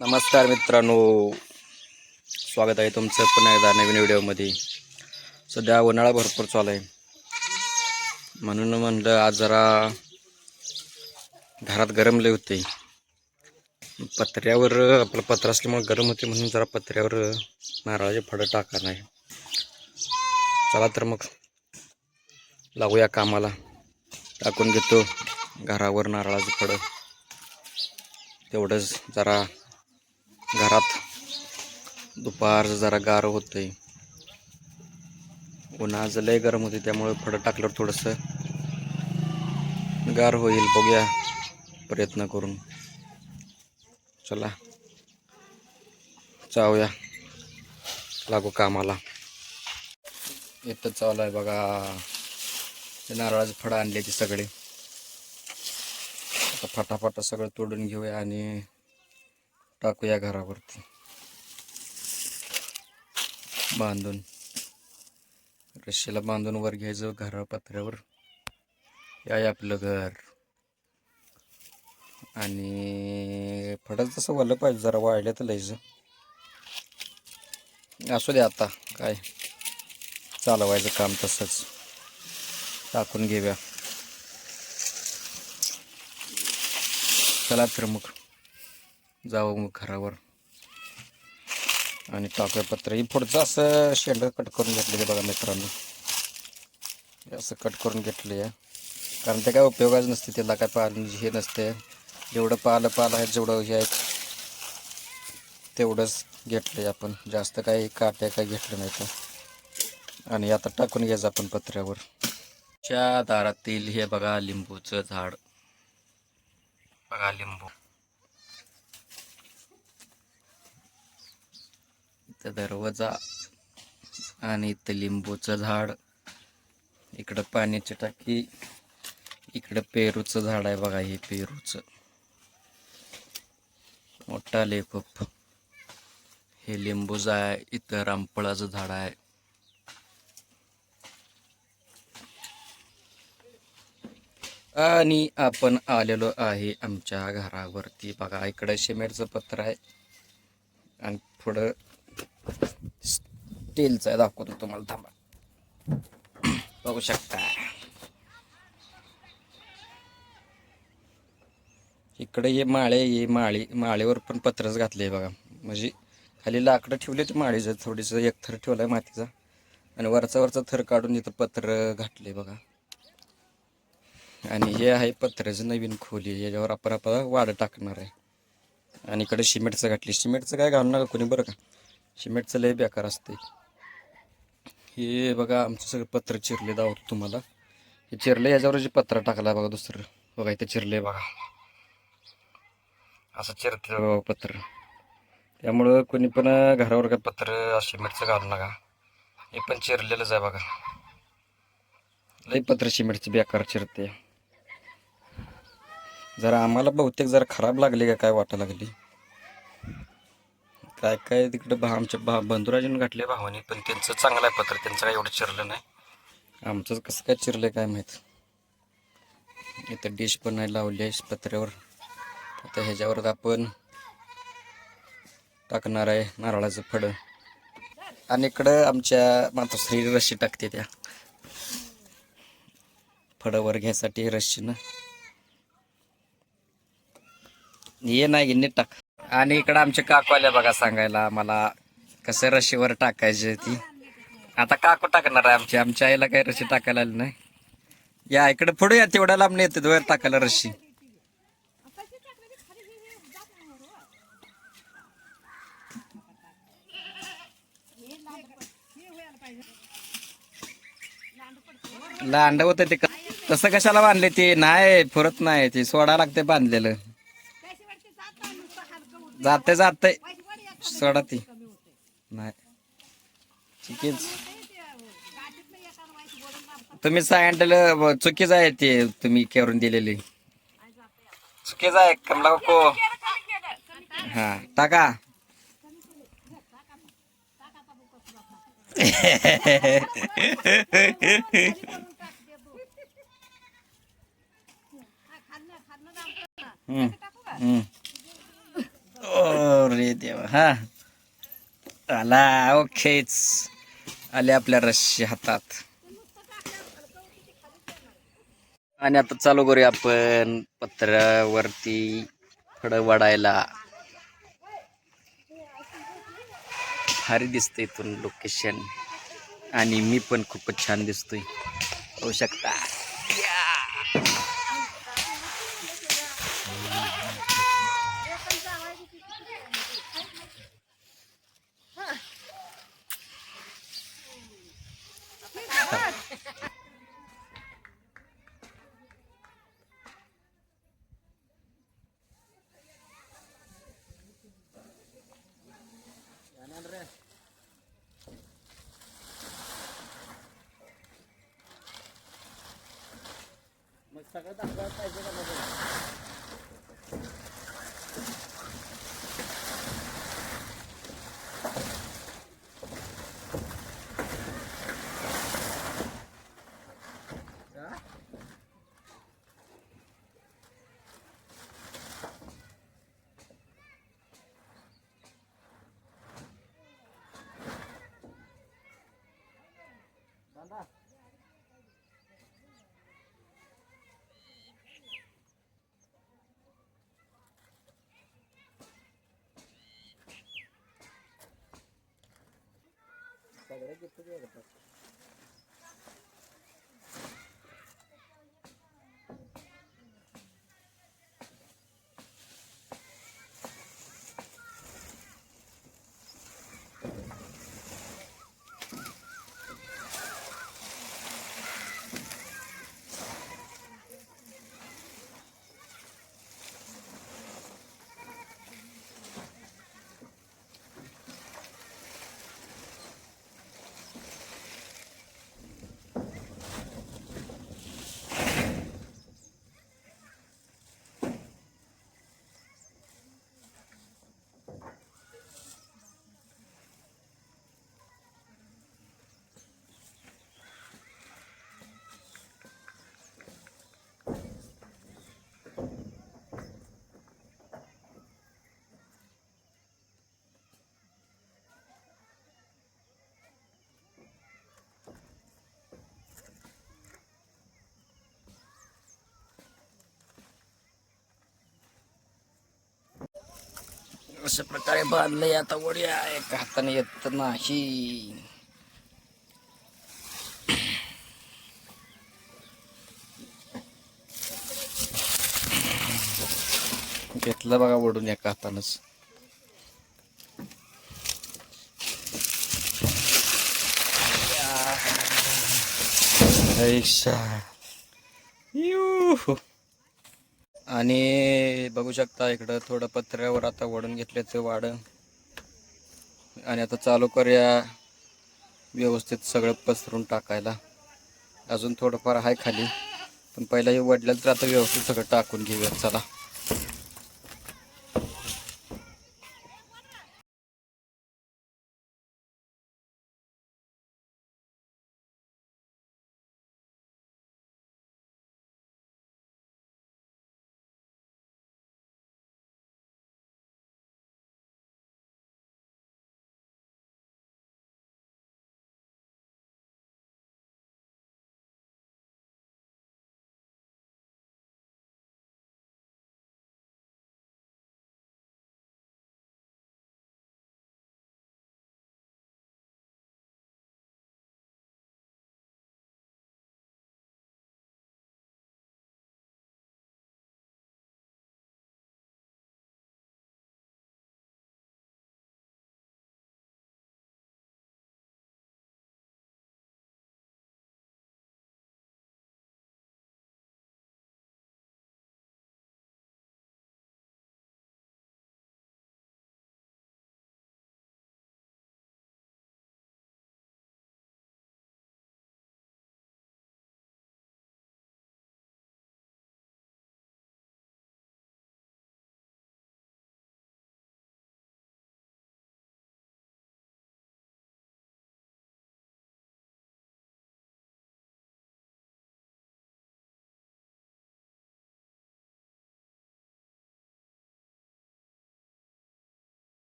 नमस्कार मित्रांनो. स्वागत आहे तुमचं पुन्हा एकदा नवीन व्हिडिओमध्ये. सध्या उन्हाळा भरपूर चालू आहे. म्हणून म्हणलं आज जरा घरात गरमले होते. पत्र्यावर आपलं पत्र असल्यामुळे गरम होते म्हणून जरा पत्र्यावर नारळाचे फळं टाकणार नाही चला तर मग लागूया कामाला. टाकून घेतो घरावर नारळाचं फळं. तेवढंच जरा घरात दुपार जरा गार होतंय. उन्हाचं लय गरम होते त्यामुळे फळं टाकल्यावर थोडंसं गार होईल. बघूया प्रयत्न करून. चला चावूया. लागू कामाला. इथं चालू आहे बघा. ते नारळाचं फळं आणले ते सगळे. आता फटाफट सगळं तोडून घेऊया आणि टाकूया घरावरती. बांधून. रश्शीला बांधून वर घ्यायचं घरा पत्र्यावर. आपलं घर. आणि फडत तसं वलं पाहिजे जरा वाळलं तर लयचं असू दे आता काय? चालवायचं काम तसंच. टाकून घेऊया. चला तर मग जावं मग घरावर. आणि टाकूया ही पुढचं असं शेंड कट करून घेतले बघा मित्रांनो. हे असं कट करून घेतले आहे कारण ते काय उपयोगाच नसते त्याला काय पाल हे नसते. जेवढं पालं पालं आहे जेवढं हे आहे तेवढंच घेतले आपण. जास्त काही काट्या काय घेतलं नाही तर आणि आता टाकून घ्यायचं आपण पत्र्यावर च्या दारातील हे बघा लिंबूचं झाड. बघा लिंबू. इथं दरवाजा आणि इथं लिंबूचं झाड. इकडं पाण्याची टाकी इकडं पेरूचं झाड आहे बघा हे पेरूचं. मोठा आले खूप हे लिंबूच आहे इथं रामफळाचं झाड आहे. आणि आपण आलेलो आहे आमच्या घरावरती. बघा इकडं सिमेंटचं पत्र आहे. आणि पुढं स्टीलचा आहे दाखवतो तुम्हाला थांबा. बघू शकता. इकडे हे माळे हे माळी माळेवर पण पत्रच घातले बघा. म्हणजे खाली लाकडं ठेवले ते माळीचं थोडीसं एक थर ठेवलाय मातीचा. आणि वरचा वरचा थर काढून इथं पत्र घातले बघा. आणि हे आहे पत्र्याचं नवीन खोली याच्यावर आपण आपण वाढ टाकणार आहे. आणि इकडे सिमेंटचं घातली सिमेंटचं काय घालू नका कोणी बरं का? सिमेंटचं लय बेकार असते हे बघा आमचं सगळं पत्र चिरले दावत तुम्हाला. हे चिरले याच्यावर जे पत्र टाकला बघा दुसरं. बघा इथे चिरले बघा. असं चिरते बघा पत्र. त्यामुळं कोणी पण घरावर काय पत्र सिमेंटचं घालू नका. हे पण चिरलेलंच आहे बघा. लई पत्र सिमेंटचं बेकार चिरते. जरा आम्हाला बहुतेक जरा खराब लागली का काय वाटा लागली? काय काय तिकडं भा आमच्या भा बंधुराजीने घातले भावाने पण त्यांचं चांगलं आहे पत्र त्यांचं काय एवढं चिरलं नाही. आमचंच कसं काय चिरलं काय माहीत. इथं डिश पण लावली आहे पत्र्यावर. आता ह्याच्यावर आपण टाकणार आहे नारळाचं फळं. आणि इकडं आमच्या मातोश्री रशी टाकते त्या. फळं घ्यायसाठी रशीनं ये नाही नीट टाक. आणि इकडं आमचे काकू आल्या बघा सांगायला मला कसं रशीवर टाकायची ती. आता काकू टाकणार आहे आमची आमच्या आईला काही रशी टाकायला आली नाही. या इकडे पुढे या तेवढ्या लांब नाही येते वर टाकायला रशी. लांड होत ते तसं कशाला बांधले ते? नाही फुरत नाही ते सोडा लागते बांधलेलं. जाते जाते. सोडा ती नाही. चुकीच. तुम्ही सांगितलेलं चुकीच आहे ते तुम्ही करून दिलेली. चुकीच आहे कमला को. हा टाका. हम्म, हम्म. रे देवा हा. आला ओकेच आले आपल्या रश्शी हातात. आणि आता चालू करूया आपण पत्रावरती थोडं वाढायला. भारी दिसतं इथून लोकेशन आणि मी पण खूपच छान दिसतोय. होऊ शकता. सगळं दाखवायला पाहिजे का दादा 那就这个了。अशा प्रकारे बांधलंय. आता वड्या एका हाताने येत नाही. घेतलं बघा वडून एका हातानच. रिक्षा. यू आणि बघू शकता इकडं थोडं पत्र्यावर आता वडून घेतल्याचं वाड आणि आता चालू करूया व्यवस्थित सगळं पसरून टाकायला. अजून थोडंफार आहे खाली पण पहिला हे वडल्यानंतर तर आता व्यवस्थित सगळं टाकून घेऊया. चला.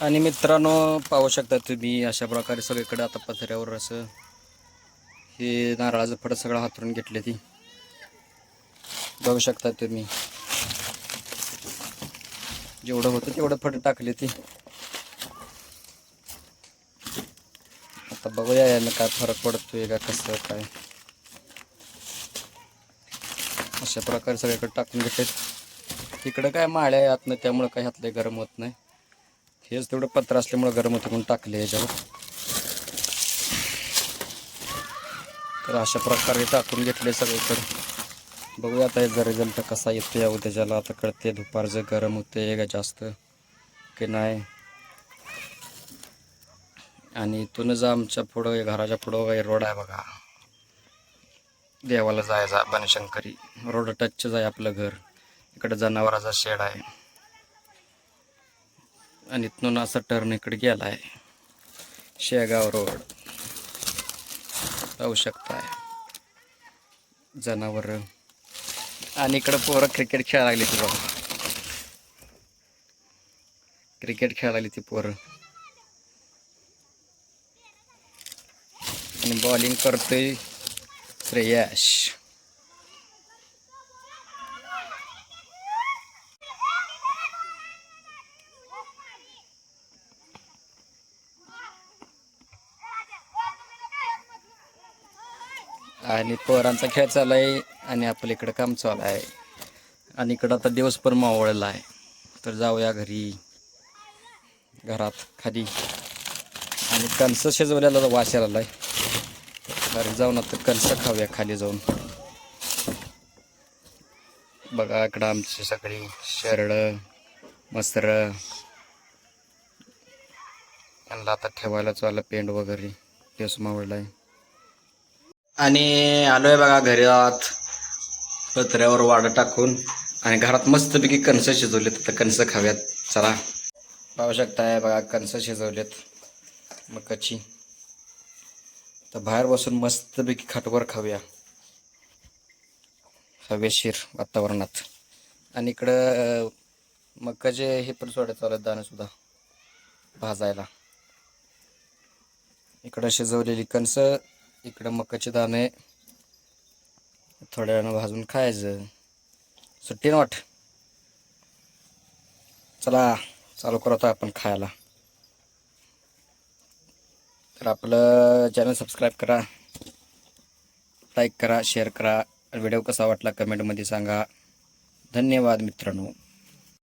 आणि मित्रांनो पाहू शकता तुम्ही अशा प्रकारे सगळीकडे आता पथऱ्यावर असं हे नारळाचं फड सगळं हातरून घेतले ती. बघू शकता तुम्ही. जेवढं होतं तेवढं फड टाकले ती. आता बघूया यानं काय फरक पडतोय का कसं काय. अशा प्रकारे सगळीकडे टाकून घेतले इकडं काय माळ्या आहे आतनं त्यामुळं काय हातले गरम होत नाही. हेच तेवढं पत्र असल्यामुळं गरम होतं म्हणून टाकले याच्यावर. तर अशा प्रकारे टाकून घेतले सगळीकडे. बघूया आता याचा रिझल्ट कसा येतो या उद्याच्याला. आता कळते दुपारचं गरम होते का जास्त की नाही. आणि इथूनच आमच्या पुढं घराच्या पुढं काही रोड आहे बघा. देवाला जायचा बनशंकरी. रोड टचच आहे आपलं घर. इकडं जनावराचा शेड आहे. आणि इथून असा टर्न इकडे गेला आहे शेगाव रोड. पाहू शकताय. जनावर. आणि इकडं पोरं क्रिकेट खेळायला लागली ती बाबा क्रिकेट खेळायला लागली ती पोरं. आणि बॉलिंग करतोय श्रेयश. आणि पोरांचा खेळ चालू आहे आणि आपल्या इकडं काम चालू आहे. आणि इकडं आता दिवस पण मावळला आहे. तर जाऊया घरी. घरात खाली. आणि कणसं शिजवल्याला वास यायला आहे घरी जाऊन आता कणसं खाऊया खाली जाऊन. बघा इकडं आमची सगळी शरडं मसर. त्यांना आता ठेवायला चाललं पेंड वगैरे. दिवस मावळला आहे आणि आलोय बघा घरात पत्र्यावर वाडं टाकून आणि घरात मस्तपैकी कणसं शिजवलेत. तर कणसं खाव्यात चला. पाहू शकताय बघा कणसं शिजवलेत. मकाची. तर बाहेर बसून मस्तपैकी खाटवर खाऊया. हवेशीर वातावरणात. आणि इकडं मक्काचे मकाचे हे पण सोडायचं आलं दाणं सुद्धा. भाजायला. इकडं शिजवलेली कणसं इकडं मकाचे दाणे थोड्या वेळानं भाजून खायचं. सुट्टी नॉट चला चालू करतो आपण खायला. तर आपलं चॅनल सबस्क्राईब करा लाईक करा शेअर करा. व्हिडिओ कसा वाटला कमेंटमध्ये सांगा. धन्यवाद मित्रांनो.